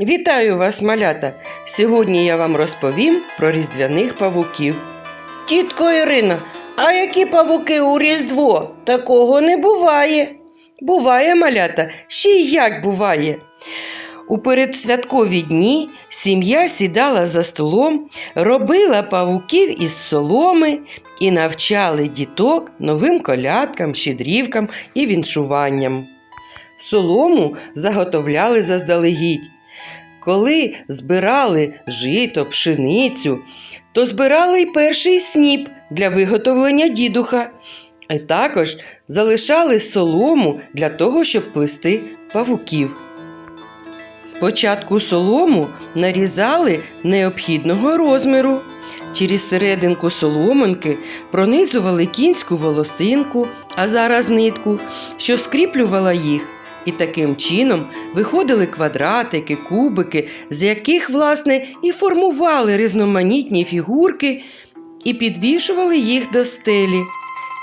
Вітаю вас, малята! Сьогодні я вам розповім про різдвяних павуків. Тітко Ірина, а які павуки у Різдво? Такого не буває. Буває, малята, ще й як буває. У передсвяткові дні сім'я сідала за столом, робила павуків із соломи і навчали діток новим колядкам, щедрівкам і віншуванням. Солому заготовляли заздалегідь. Коли збирали жито, пшеницю, то збирали й перший сніп для виготовлення дідуха, а також залишали солому для того, щоб плести павуків. Спочатку солому нарізали необхідного розміру. Через серединку соломинки пронизували кінську волосинку, а зараз нитку, що скріплювала їх. І таким чином виходили квадратики, кубики, з яких, власне, і формували різноманітні фігурки і підвішували їх до стелі.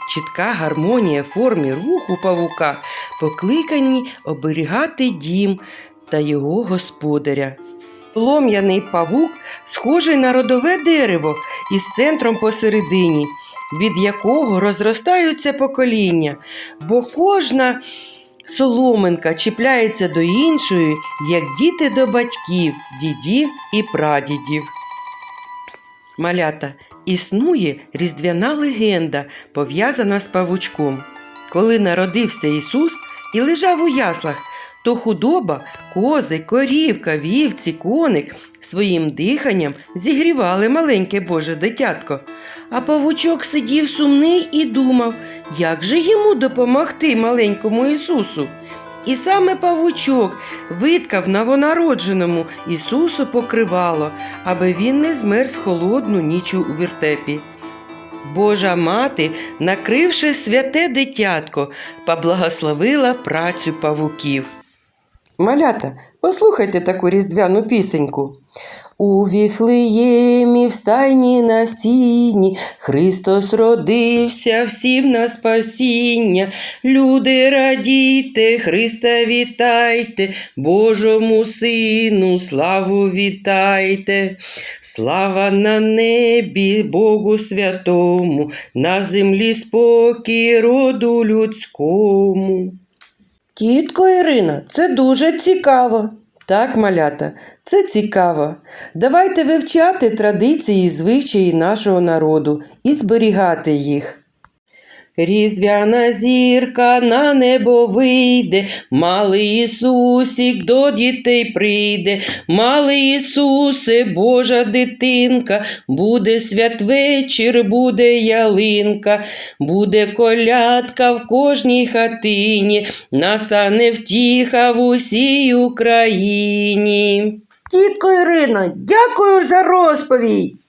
Чітка гармонія формі руху павука покликані оберігати дім та його господаря. Лом'яний павук схожий на родове дерево із центром посередині, від якого розростаються покоління, бо кожна соломинка чіпляється до іншої, як діти до батьків, дідів і прадідів. Малята, існує різдвяна легенда, пов'язана з павучком. Коли народився Ісус і лежав у яслах, то худоба, кози, корівка, вівці, коник своїм диханням зігрівали маленьке Боже дитятко. А павучок сидів сумний і думав, як же йому допомогти маленькому Ісусу. І саме павучок виткав новонародженому Ісусу покривало, аби він не змерз холодну ніч у віртепі. Божа мати, накривши святе дитятко, поблагословила працю павуків. Малята, послухайте таку різдвяну пісеньку. У Віфлеємі в стайні на сіні Христос родився всім на спасіння. Люди радійте, Христа вітайте, Божому Сину, славу вітайте. Слава на небі, Богу святому, на землі спокій роду людському. Тітко Ірина, це дуже цікаво. Так, малята, це цікаво. Давайте вивчати традиції і звичаї нашого народу і зберігати їх. Різдвяна зірка на небо вийде, малий Ісусік до дітей прийде, малий Ісусе, Божа дитинка, буде святвечір, буде ялинка, буде колядка в кожній хатині, настане втіха в усій Україні. Тітко Ірина, дякую за розповідь.